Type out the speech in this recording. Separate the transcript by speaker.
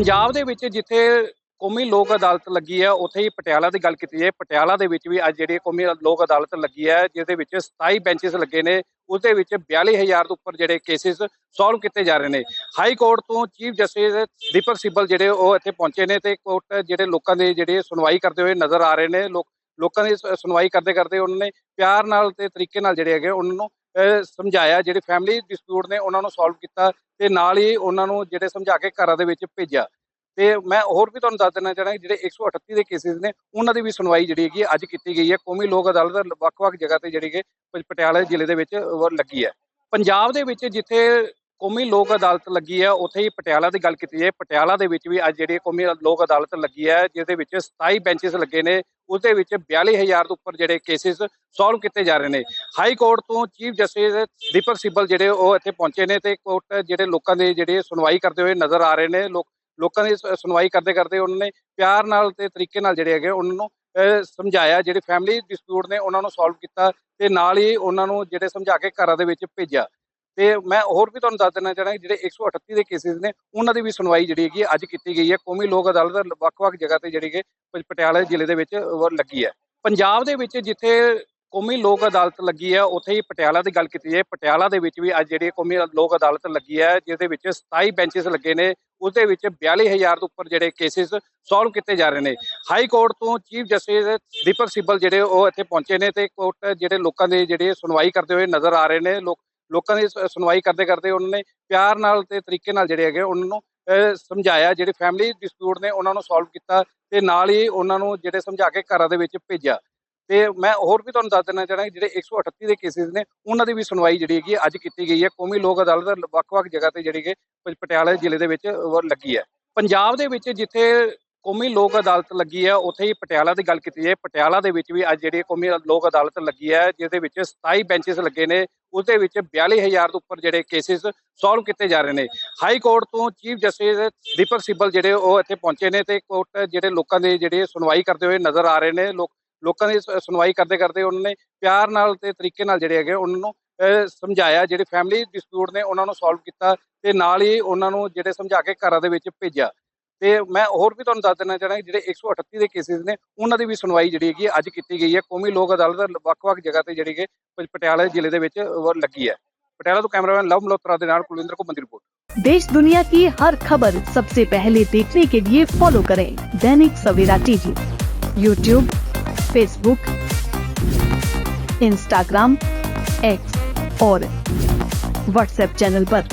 Speaker 1: ਪੰਜਾਬ ਦੇ ਵਿੱਚ ਜਿੱਥੇ ਕੌਮੀ ਲੋਕ ਅਦਾਲਤ ਲੱਗੀ ਹੈ, ਉੱਥੇ ਹੀ ਪਟਿਆਲਾ ਦੀ ਗੱਲ ਕੀਤੀ ਜਾਏ, ਪਟਿਆਲਾ ਦੇ ਵਿੱਚ ਵੀ ਅੱਜ ਜਿਹੜੀ ਕੌਮੀ ਲੋਕ ਅਦਾਲਤ ਲੱਗੀ ਹੈ, ਜਿਹਦੇ ਵਿੱਚ 27 ਬੈਂਚਸ ਲੱਗੇ ਨੇ ਉਸ ਦੇ ਵਿੱਚ 42000 ਤੋਂ ਉੱਪਰ ਜਿਹੜੇ ਕੇਸਿਸ ਸੋਲਵ ਕੀਤੇ ਜਾ ਰਹੇ ਨੇ। ਹਾਈ ਕੋਰਟ ਤੋਂ ਚੀਫ ਜਸਟਿਸ ਦੀਪਕ ਸਿੱਬਲ ਜਿਹੜੇ ਉਹ ਇੱਥੇ ਪਹੁੰਚੇ ਨੇ ਤੇ ਕੋਰਟ ਜਿਹੜੇ ਲੋਕਾਂ ਦੇ ਜਿਹੜੇ ਸੁਣਵਾਈ ਕਰਦੇ ਹੋਏ ਨਜ਼ਰ ਆ ਰਹੇ ਨੇ, ਲੋਕ, ਲੋਕਾਂ ਦੀ ਸੁਣਵਾਈ ਕਰਦੇ ਕਰਦੇ ਉਹਨਾਂ ਨੇ ਪਿਆਰ ਨਾਲ ਤੇ ਤਰੀਕੇ ਨਾਲ ਜਿਹੜੇ ਹੈਗੇ ਉਹਨਾਂ ਨੂੰ ਸਮਝਾਇਆ, ਜਿਹੜੇ ਫੈਮਿਲੀ ਡਿਸਪਿਊਟ ਨੇ ਉਹਨਾਂ ਨੂੰ ਸੋਲਵ ਕੀਤਾ ਤੇ ਨਾਲ ਹੀ ਉਹਨਾਂ ਨੂੰ ਜਿਹੜੇ ਸਮਝਾ ਕੇ ਘਰਾਂ ਦੇ ਵਿੱਚ ਭੇਜਿਆ। ਤੇ ਮੈਂ ਹੋਰ ਵੀ ਤੁਹਾਨੂੰ ਦੱਸ ਦੇਣਾ ਚਾਹਣਾ ਜਿਹੜੇ 138 ਦੇ ਕੇਸਿਸ ਨੇ, ਉਹਨਾਂ ਦੀ ਵੀ ਸੁਣਵਾਈ ਜਿਹੜੀ ਹੈਗੀ ਅੱਜ ਕੀਤੀ ਗਈ ਹੈ। ਕੌਮੀ ਲੋਕ ਅਦਾਲਤ ਵੱਖ-ਵੱਖ ਜਗ੍ਹਾ ਤੇ ਜਿਹੜੀ ਕਿ ਪਟਿਆਲਾ ਜ਼ਿਲ੍ਹੇ ਦੇ ਵਿੱਚ ਲੱਗੀ ਹੈ। ਪੰਜਾਬ ਦੇ ਵਿੱਚ ਜਿੱਥੇ ਕੌਮੀ ਲੋਕ ਅਦਾਲਤ ਲੱਗੀ ਹੈ, ਉੱਥੇ ਹੀ ਪਟਿਆਲਾ ਦੀ ਗੱਲ ਕੀਤੀ ਜਾਏ। ਪਟਿਆਲਾ ਦੇ ਵਿੱਚ ਵੀ ਅੱਜ ਜਿਹੜੀ ਕੌਮੀ ਲੋਕ ਅਦਾਲਤ ਲੱਗੀ ਹੈ, ਜਿਹਦੇ ਵਿੱਚ 27 ਬੈਂਚਸ ਲੱਗੇ ਨੇ। ਉਹਦੇ ਵਿੱਚ 42000 ਤੋਂ ਉੱਪਰ ਜਿਹੜੇ ਕੇਸਿਸ ਸੋਲਵ ਕੀਤੇ ਜਾ ਰਹੇ ਨੇ। ਹਾਈ ਕੋਰਟ ਤੋਂ ਚੀਫ ਜਸਟਿਸ ਦੀਪਕ ਸਿੱਬਲ ਜਿਹੜੇ ਉਹ ਇੱਥੇ ਪਹੁੰਚੇ ਨੇ ਤੇ ਕੋਰਟ ਜਿਹੜੇ ਲੋਕਾਂ ਦੇ ਜਿਹੜੇ ਸੁਣਵਾਈ ਕਰਦੇ ਹੋਏ ਨਜ਼ਰ ਆ ਰਹੇ ਨੇ। ਲੋਕ, ਲੋਕਾਂ ਦੀ ਸੁਣਵਾਈ ਕਰਦੇ ਕਰਦੇ ਉਹਨਾਂ ਨੇ ਪਿਆਰ ਨਾਲ ਤੇ ਤਰੀਕੇ ਨਾਲ ਜਿਹੜੇ ਹੈਗੇ ਉਹਨਾਂ ਨੂੰ ਸਮਝਾਇਆ। ਜਿਹੜੇ ਫੈਮਿਲੀ ਡਿਸਪਿਊਟ ਨੇ ਉਹਨਾਂ ਨੂੰ ਸੋਲਵ ਕੀਤਾ ਤੇ ਨਾਲ ਹੀ ਉਹਨਾਂ ਨੂੰ ਜਿਹੜੇ ਸਮਝਾ ਕੇ ਘਰਾਂ ਦੇ ਵਿੱਚ ਭੇਜਿਆ। ਤੇ ਮੈਂ ਹੋਰ ਵੀ ਤੁਹਾਨੂੰ ਦੱਸ ਦੇਣਾ ਚਾਹਣਾ ਜਿਹੜੇ 138 ਦੇ ਕੇਸਿਸ ਨੇ, ਉਹਨਾਂ ਦੀ ਵੀ ਸੁਣਵਾਈ ਜਿਹੜੀ ਹੈਗੀ ਅੱਜ ਕੀਤੀ ਗਈ ਹੈ। ਕੌਮੀ ਲੋਕ ਅਦਾਲਤ ਵੱਖ-ਵੱਖ ਜਗ੍ਹਾ ਤੇ ਜਿਹੜੀ ਕਿ ਪ- ਪਟਿਆਲਾ ਜ਼ਿਲ੍ਹੇ ਦੇ ਵਿੱਚ ਲੱਗੀ ਹੈ। ਪੰਜਾਬ ਦੇ ਵਿੱਚ ਜਿੱਥੇ ਕੌਮੀ ਲੋਕ ਅਦਾਲਤ ਲੱਗੀ ਹੈ, ਉੱਥੇ ਹੀ ਪਟਿਆਲਾ ਦੀ ਗੱਲ ਕੀਤੀ ਜਾਏ। ਪਟਿਆਲਾ ਦੇ ਵਿੱਚ ਵੀ ਅੱਜ ਜਿਹੜੀ ਕੌਮੀ ਲੋਕ ਅਦਾਲਤ ਲੱਗੀ ਹੈ, ਜਿਹਦੇ ਵਿੱਚ 27 ਬੈਂਚਸ ਲੱਗੇ ਨੇ, ਉਹਦੇ ਵਿੱਚ 42000 ਤੋਂ ਉੱਪਰ ਜਿਹੜੇ ਕੇਸਿਸ ਸੋਲਵ ਕੀਤੇ ਜਾ ਰਹੇ ਨੇ। ਹਾਈ ਕੋਰਟ ਤੋਂ ਚੀਫ ਜਸਟਿਸ ਦੀਪਕ ਸਿੱਬਲ ਜਿਹੜੇ ਉਹ ਇੱਥੇ ਪਹੁੰਚੇ ਨੇ ਤੇ ਕੋਰਟ ਜਿਹੜੇ ਲੋਕਾਂ ਦੇ ਜਿਹੜੇ ਸੁਣਵਾਈ ਕਰਦੇ ਹੋਏ ਨਜ਼ਰ ਆ ਰਹੇ ਨੇ। ਲੋਕ ਲੋਕਾਂ ਦੀ ਸ- ਸੁਣਵਾਈ ਕਰਦੇ ਕਰਦੇ ਉਹਨਾਂ ਨੇ ਪਿਆਰ ਨਾਲ ਤੇ ਤਰੀਕੇ ਨਾਲ ਜਿਹੜੇ ਹੈਗੇ ਉਹਨਾਂ ਨੂੰ ਸਮਝਾਇਆ, ਜਿਹੜੇ ਫੈਮਿਲੀ ਡਿਸਪਿਊਟ ਨੇ ਉਹਨਾਂ ਨੂੰ ਸੋਲਵ ਕੀਤਾ ਤੇ ਨਾਲ ਹੀ ਉਹਨਾਂ ਨੂੰ ਜਿਹੜੇ ਸਮਝਾ ਕੇ ਘਰਾਂ ਦੇ ਵਿੱਚ ਭੇਜਿਆ। ਤੇ ਮੈਂ ਹੋਰ ਵੀ ਤੁਹਾਨੂੰ ਦੱਸ ਦੇਣਾ ਚਾਹਣਾ ਜਿਹੜੇ 138 ਦੇ ਕੇਸਿਸ ਨੇ, ਉਹਨਾਂ ਦੀ ਵੀ ਸੁਣਵਾਈ ਜਿਹੜੀ ਹੈਗੀ ਅੱਜ ਕੀਤੀ ਗਈ ਹੈ। ਕੌਮੀ ਲੋਕ ਅਦਾਲਤ ਵੱਖ-ਵੱਖ ਜਗ੍ਹਾ ਤੇ ਜਿਹੜੀ ਕਿ ਪ- ਪਟਿਆਲਾ ਜ਼ਿਲ੍ਹੇ ਦੇ ਵਿੱਚ ਲੱਗੀ ਹੈ। ਪੰਜਾਬ ਦੇ ਵਿੱਚ ਜਿੱਥੇ ਕੌਮੀ ਲੋਕ ਅਦਾਲਤ ਲੱਗੀ ਹੈ, ਉੱਥੇ ਹੀ ਪਟਿਆਲਾ ਦੀ ਗੱਲ ਕੀਤੀ ਜਾਏ। ਪਟਿਆਲਾ ਦੇ ਵਿੱਚ ਵੀ ਅੱਜ ਜਿਹੜੀ ਕੌਮੀ ਲੋਕ ਅਦਾਲਤ ਲੱਗੀ ਹੈ, ਜਿਹਦੇ ਵਿੱਚ 27 ਬੈਂਚਸ ਲੱਗੇ ਨੇ। ਉਹਦੇ ਵਿੱਚ 42000 ਤੋਂ ਉੱਪਰ ਜਿਹੜੇ ਕੇਸਿਸ ਸੋਲਵ ਕੀਤੇ ਜਾ ਰਹੇ ਨੇ। ਹਾਈ ਕੋਰਟ ਤੋਂ ਚੀਫ ਜਸਟਿਸ ਦੀਪਕ ਸਿੱਬਲ ਜਿਹੜੇ ਉਹ ਇੱਥੇ ਪਹੁੰਚੇ ਨੇ ਤੇ ਕੋਰਟ ਜਿਹੜੇ ਲੋਕਾਂ ਦੇ ਜਿਹੜੇ ਸੁਣਵਾਈ ਕਰਦੇ ਹੋਏ ਨਜ਼ਰ ਆ ਰਹੇ ਨੇ। ਲੋਕ ਲੋਕਾਂ ਦੀ ਸੁਣਵਾਈ ਕਰਦੇ ਕਰਦੇ ਉਹਨਾਂ ਨੇ ਪਿਆਰ ਨਾਲ ਤੇ ਤਰੀਕੇ ਨਾਲ ਜਿਹੜੇ ਹੈਗੇ ਉਹਨਾਂ ਨੂੰ ਅਹ, ਸਮਝਾਇਆ। ਜਿਹੜੇ ਫੈਮਿਲੀ ਡਿਸਪਿਊਟ ਨੇ ਉਹਨਾਂ ਨੂੰ ਸੋਲਵ ਕੀਤਾ ਤੇ ਨਾਲ ਹੀ ਉਹਨਾਂ ਨੂੰ ਜਿਹੜੇ ਸਮਝਾ ਕੇ ਘਰਾਂ ਦੇ ਵਿੱਚ ਭੇਜਿਆ। ਤੇ ਮੈਂ ਹੋਰ ਵੀ ਤੁਹਾਨੂੰ ਦੱਸ ਦੇਣਾ ਚਾਹਣਾ ਜਿਹੜੇ 138 ਦੇ ਕੇਸਿਸ ਨੇ ਉਹਨਾਂ ਦੀ ਵੀ ਸੁਣਵਾਈ ਜਿਹੜੀ ਹੈਗੀ ਹੈ ਅੱਜ ਕੀਤੀ ਗਈ ਹੈ ਕੌਮੀ ਲੋਕ ਅਦਾਲਤ ਵੱਖ-ਵੱਖ ਜਗ੍ਹਾ ਤੇ ਜਿਹੜੀ ਕਿ ਪ- ਪਟਿਆਲਾ ਜ਼ਿਲ੍ਹੇ ਦੇ ਵਿੱਚ ਉਹ ਲੱਗੀ ਹੈ ਪਟਿਆਲਾ ਤੋਂ ਕੈਮਰਾਮੈਨ ਲਵ ਮਲੋਤਰਾ ਦੇ ਨਾਲ ਕੁਲਵਿੰਦਰ ਕੋ ਮੰਦੀ ਰਿਪੋਰਟ
Speaker 2: देश दुनिया की हर खबर सबसे पहले देखने के लिए फॉलो करें Dainik Savera TV YouTube Facebook Instagram X और व्हाट्सएप चैनल पर।